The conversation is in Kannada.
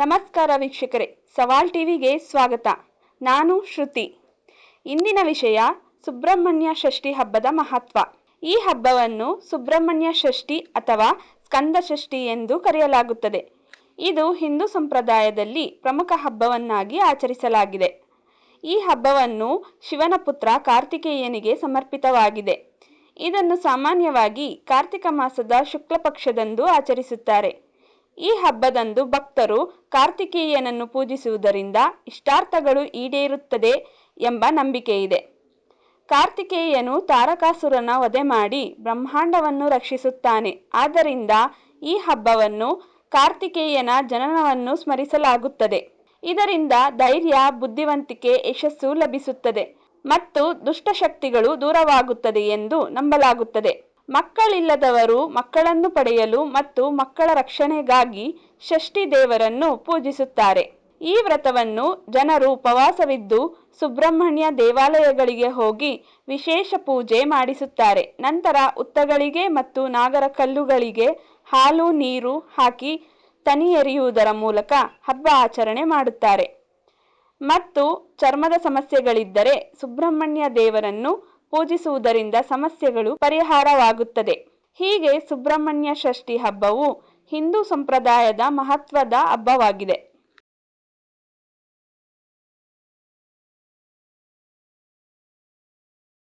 ನಮಸ್ಕಾರ ವೀಕ್ಷಕರೇ, ಸವಾಲ್ ಟಿವಿಗೆ ಸ್ವಾಗತ. ನಾನು ಶ್ರುತಿ. ಇಂದಿನ ವಿಷಯ, ಸುಬ್ರಹ್ಮಣ್ಯ ಷಷ್ಠಿ ಹಬ್ಬದ ಮಹತ್ವ. ಈ ಹಬ್ಬವನ್ನು ಸುಬ್ರಹ್ಮಣ್ಯ ಷಷ್ಠಿ ಅಥವಾ ಸ್ಕಂದ ಷಷ್ಠಿ ಎಂದು ಕರೆಯಲಾಗುತ್ತದೆ. ಇದು ಹಿಂದೂ ಸಂಪ್ರದಾಯದಲ್ಲಿ ಪ್ರಮುಖ ಹಬ್ಬವನ್ನಾಗಿ ಆಚರಿಸಲಾಗಿದೆ. ಈ ಹಬ್ಬವನ್ನು ಶಿವನ ಪುತ್ರ ಕಾರ್ತಿಕೇಯನಿಗೆ ಸಮರ್ಪಿತವಾಗಿದೆ. ಇದನ್ನು ಸಾಮಾನ್ಯವಾಗಿ ಕಾರ್ತಿಕ ಮಾಸದ ಶುಕ್ಲಪಕ್ಷದಂದು ಆಚರಿಸುತ್ತಾರೆ. ಈ ಹಬ್ಬದಂದು ಭಕ್ತರು ಕಾರ್ತಿಕೇಯನನ್ನು ಪೂಜಿಸುವುದರಿಂದ ಇಷ್ಟಾರ್ಥಗಳು ಈಡೇರುತ್ತದೆ ಎಂಬ ನಂಬಿಕೆ ಇದೆ ಕಾರ್ತಿಕೇಯನು ತಾರಕಾಸುರನ ವಧೆ ಮಾಡಿ ಬ್ರಹ್ಮಾಂಡವನ್ನು ರಕ್ಷಿಸುತ್ತಾನೆ. ಆದ್ದರಿಂದ ಈ ಹಬ್ಬವನ್ನು ಕಾರ್ತಿಕೇಯನ ಜನನವನ್ನು ಸ್ಮರಿಸಲಾಗುತ್ತದೆ. ಇದರಿಂದ ಧೈರ್ಯ, ಬುದ್ಧಿವಂತಿಕೆ, ಯಶಸ್ಸು ಲಭಿಸುತ್ತದೆ ಮತ್ತು ದುಷ್ಟಶಕ್ತಿಗಳು ದೂರವಾಗುತ್ತದೆ ಎಂದು ನಂಬಲಾಗುತ್ತದೆ. ಮಕ್ಕಳಿಲ್ಲದವರು ಮಕ್ಕಳನ್ನು ಪಡೆಯಲು ಮತ್ತು ಮಕ್ಕಳ ರಕ್ಷಣೆಗಾಗಿ ಷಷ್ಠಿ ದೇವರನ್ನು ಪೂಜಿಸುತ್ತಾರೆ. ಈ ವ್ರತವನ್ನು ಜನರು ಉಪವಾಸವಿದ್ದು ಸುಬ್ರಹ್ಮಣ್ಯ ದೇವಾಲಯಗಳಿಗೆ ಹೋಗಿ ವಿಶೇಷ ಪೂಜೆ ಮಾಡಿಸುತ್ತಾರೆ. ನಂತರ ಉತ್ತಗಳಿಗೆ ಮತ್ತು ನಾಗರ ಕಲ್ಲುಗಳಿಗೆ ಹಾಲು, ನೀರು ಹಾಕಿ ತನಿ ಎರೆಯುವುದರ ಮೂಲಕ ಹಬ್ಬ ಆಚರಣೆ ಮಾಡುತ್ತಾರೆ. ಮತ್ತು ಚರ್ಮದ ಸಮಸ್ಯೆಗಳಿದ್ದರೆ ಸುಬ್ರಹ್ಮಣ್ಯ ದೇವರನ್ನು ಪೂಜಿಸುವುದರಿಂದ ಸಮಸ್ಯೆಗಳು ಪರಿಹಾರವಾಗುತ್ತದೆ. ಹೀಗೆ ಸುಬ್ರಹ್ಮಣ್ಯ ಷಷ್ಠಿ ಹಬ್ಬವು ಹಿಂದೂ ಸಂಪ್ರದಾಯದ ಮಹತ್ವದ ಹಬ್ಬವಾಗಿದೆ.